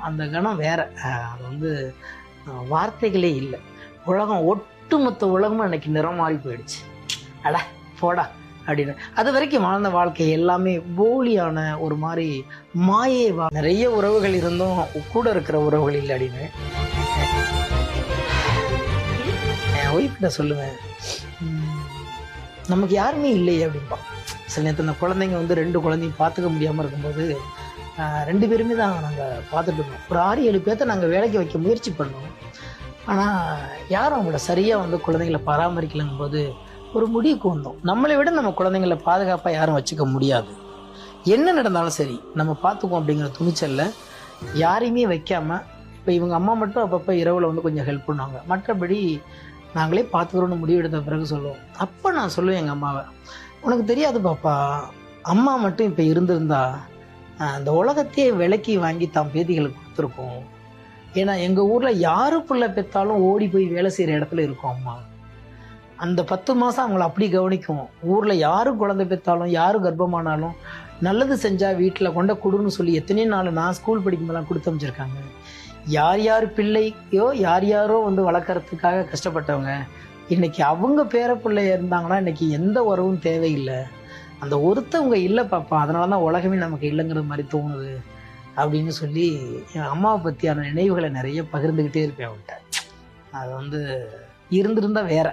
அந்த கணம் வேற. அது வந்து வார்த்தைகளே இல்லை. உலகம் ஒட்டுமொத்த உலகமும் அன்னைக்கு நிறம் மாறி போயிடுச்சு. அட போடா அப்படின்னு. அது வரைக்கும் வாழ்ந்த வாழ்க்கை எல்லாமே போலியான ஒரு மாதிரி மாயை வா- நிறைய உறவுகள் இருந்தும் கூட இருக்கிற உறவுகள் இல்லை அப்படின்னு. என் ஒய்ஃப்கிட்ட சொல்லுவேன் "உம், நமக்கு யாருமே இல்லையே அப்படின்பா சில நேரத்தில் இந்த குழந்தைங்க வந்து ரெண்டு குழந்தையும் பார்த்துக்க முடியாமல் இருக்கும்போது ரெண்டு பேருமே தான் நாங்கள் பார்த்துட்டு இருந்தோம். ஒரு ஆறு ஏழு பேர்த்த நாங்கள் வேலைக்கு வைக்க முயற்சி பண்ணோம். ஆனால் யாரும் அவங்கள சரியாக வந்து குழந்தைங்களை பராமரிக்கலங்கும் போது ஒரு முடிவுக்கு வந்தோம். நம்மளை விட நம்ம குழந்தைங்களை பாதுகாப்பாக யாரும் வச்சுக்க முடியாது. என்ன நடந்தாலும் சரி நம்ம பார்த்துக்குவோம் அப்படிங்கிற துணிச்சல்ல யாரையுமே வைக்காமல் இப்போ இவங்க அம்மா மட்டும் அப்பப்போ இரவில் வந்து கொஞ்சம் ஹெல்ப் பண்ணுவாங்க. மற்றபடி நாங்களே பார்த்துக்கிறோன்னு முடிவெடுத்த பிறகு சொல்லுவோம். அப்போ நான் சொல்லுவேன் எங்கள் அம்மாவை உனக்கு தெரியாது பாப்பா அம்மா மட்டும் இப்போ இருந்திருந்தா அந்த உலகத்தையே விலக்கி வாங்கி தான் பேத்திகளுக்கு கொடுத்துருக்கோம். ஏன்னா எங்கள் ஊரில் யாரு பிள்ளை பெற்றாலும் ஓடி போய் வேலை செய்கிற இடத்துல இருக்கும் அம்மா. அந்த பத்து மாதம் அவங்கள அப்படி கவனிக்கும். ஊரில் யாரும் குழந்தை பெற்றாலும் யார் கர்ப்பமானாலும் நல்லது செஞ்சால் வீட்டில் கொண்ட கொடுன்னு சொல்லி எத்தனையோ நாள் நான் ஸ்கூல் படிக்கும்போதெல்லாம் கொடுத்து அமைச்சிருக்காங்க யார் யார் பிள்ளையோ யார் யாரோ வந்து வளர்க்குறதுக்காக கஷ்டப்பட்டவங்க இன்றைக்கி அவங்க பேர பிள்ளையாக இருந்தாங்கன்னா இன்னைக்கு எந்த உறவும் தேவையில்லை. அந்த ஒருத்தவங்க இல்லை பாப்பா அதனால தான் உலகமே நமக்கு இல்லைங்கிற மாதிரி தோணுது அப்படின்னு சொல்லி என் அம்மாவை பற்றியான நினைவுகளை நிறைய பகிர்ந்துக்கிட்டே இருப்பேன் அவன்கிட்ட. அது வந்து இருந்திருந்தா வேற.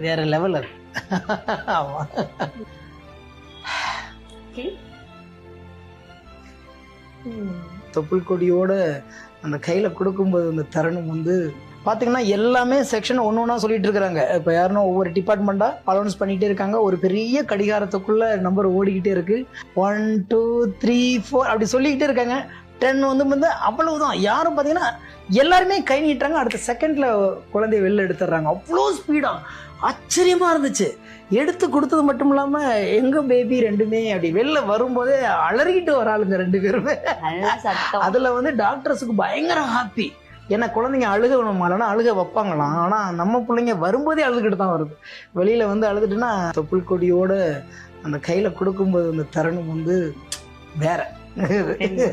வேற லெவல் அது. ஆமாம் தொப்புள் கொடியோட அந்த கையில் கொடுக்கும்போது அந்த தருணம் வந்து பார்த்தீங்கன்னா எல்லாமே செக்ஷன் ஒன்று ஒன்றா சொல்லிட்டு இருக்கிறாங்க. இப்போ யாருன்னா ஒவ்வொரு டிபார்ட்மெண்ட்டாக அலௌன்ஸ் பண்ணிகிட்டே இருக்காங்க. ஒரு பெரிய கடிகாரத்துக்குள்ள நம்பர் ஓடிக்கிட்டே இருக்கு. ஒன் டூ த்ரீ ஃபோர் அப்படி சொல்லிக்கிட்டே இருக்காங்க. டென் வந்து வந்து அவ்வளவுதான். யாரும் பார்த்தீங்கன்னா எல்லாருமே கை நீட்டுறாங்க. அடுத்த செகண்டில் குழந்தைய வெளில எடுத்துடுறாங்க. அவ்வளோ ஸ்பீடாக ஆச்சரியமாக இருந்துச்சு. எடுத்து கொடுத்தது மட்டும் இல்லாமல் எங்கள் பேபி ரெண்டுமே அப்படி வெளில வரும்போதே அலறிக்கிட்டு வராளுங்க ரெண்டு பேருமே. அதில் வந்து டாக்டர்ஸுக்கு பயங்கர ஹாப்பி ஏன்னா குழந்தைங்க அழுக வேணுமாலனா அழுக வைப்பாங்களாம் ஆனால் நம்ம பிள்ளைங்க வரும்போதே அழுதுகிட்டு தான் வருது. வெளியில் வந்து அழுதுட்டுன்னா தொப்புள் கொடியோட அந்த கையில் கொடுக்கும்போது அந்த தருணம் வந்து வேற.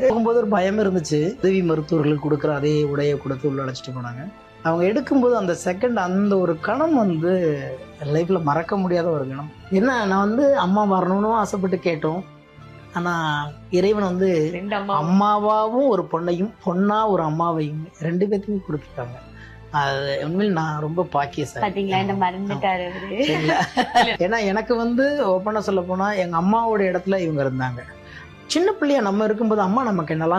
போகும்போது ஒரு பயம் இருந்துச்சு. உதவி மருத்துவர்களுக்கு கொடுக்குற அதே உடையை கொடுத்து உள்ள அழைச்சிட்டு போனாங்க. அவங்க எடுக்கும்போது அந்த செகண்ட் அந்த ஒரு கணம் வந்து லைஃப்பில் மறக்க முடியாத ஒரு கணம். என்ன நான் வந்து அம்மா வரணும்னு ஆசைப்பட்டு கேட்டோம். ஆனால் இறைவன் வந்து அம்மாவாவும் ஒரு பொண்ணையும் பொண்ணா ஒரு அம்மாவையும் ரெண்டு பேர்த்தையும் கொடுத்துருக்காங்க அது உண்மையில் நான் ரொம்ப அவரு. இல்ல. ஏன்னா எனக்கு வந்து ஓப்பனாக சொல்ல போனா எங்க அம்மாவோட இடத்துல இவங்க இருந்தாங்க. சின்ன பிள்ளையா நம்ம இருக்கும்போது அம்மா நமக்கு என்னெல்லாம்